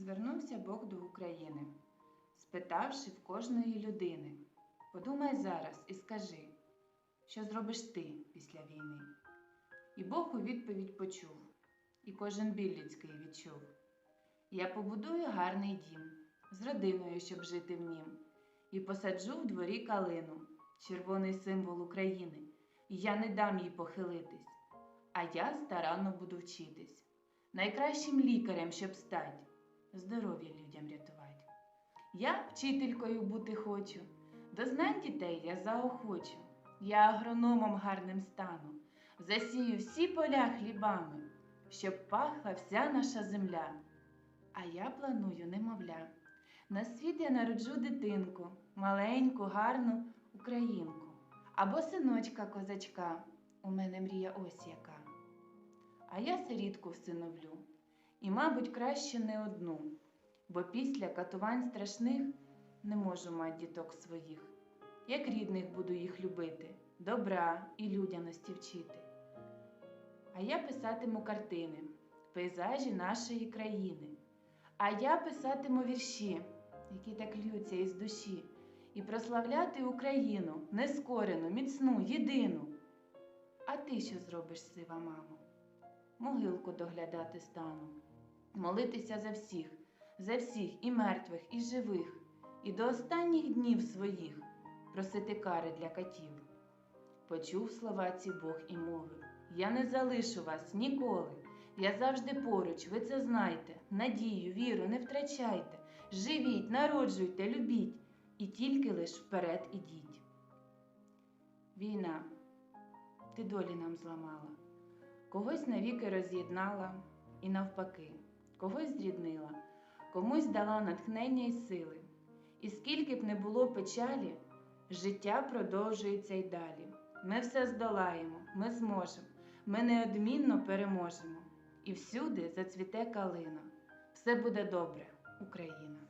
Звернувся Бог до України, спитавши в кожної людини: Подумай зараз і скажи, що зробиш ти після війни? І Бог у відповідь почув, і кожен біль людський відчув. Я побудую гарний дім з родиною, щоб жити в нім, і посаджу в дворі калину, червоний символ України, і я не дам їй похилитись, а я старанно буду вчитись, найкращим лікарем, щоб стать, здоров'я людям рятувати. Я вчителькою бути хочу, до знань дітей я заохочу, я агрономом гарним стану, засію всі поля хлібами, щоб пахла вся наша земля. А я планую немовля. На світ я народжу дитинку, маленьку, гарну українку, або синочка козачка, у мене мрія ось яка. А я сирітку всиновлю, і, мабуть, краще не одну, бо після катувань страшних не можу мати діток своїх. Як рідних буду їх любити, добра і людяності вчити. А я писатиму картини, пейзажі нашої країни. А я писатиму вірші, які так ллються із душі, і прославляти Україну нескорену, міцну, єдину. А ти що зробиш, сива мамо? Могилку доглядати стану, молитися за всіх, за всіх і мертвих, і живих, і до останніх днів своїх просити кари для катів. Почув слова ці Бог і мовив: Я не залишу вас ніколи. Я завжди поруч, ви це знайте. Надію, віру не втрачайте. Живіть, народжуйте, любіть, і тільки лиш вперед ідіть. Війна, ти долі нам зламала, когось навіки роз'єднала і навпаки, когось зріднила, комусь дала натхнення і сили. І скільки б не було печалі, життя продовжується й далі. Ми все здолаємо, ми зможемо, ми неодмінно переможемо. І всюди зацвіте калина. Все буде добре, Україна.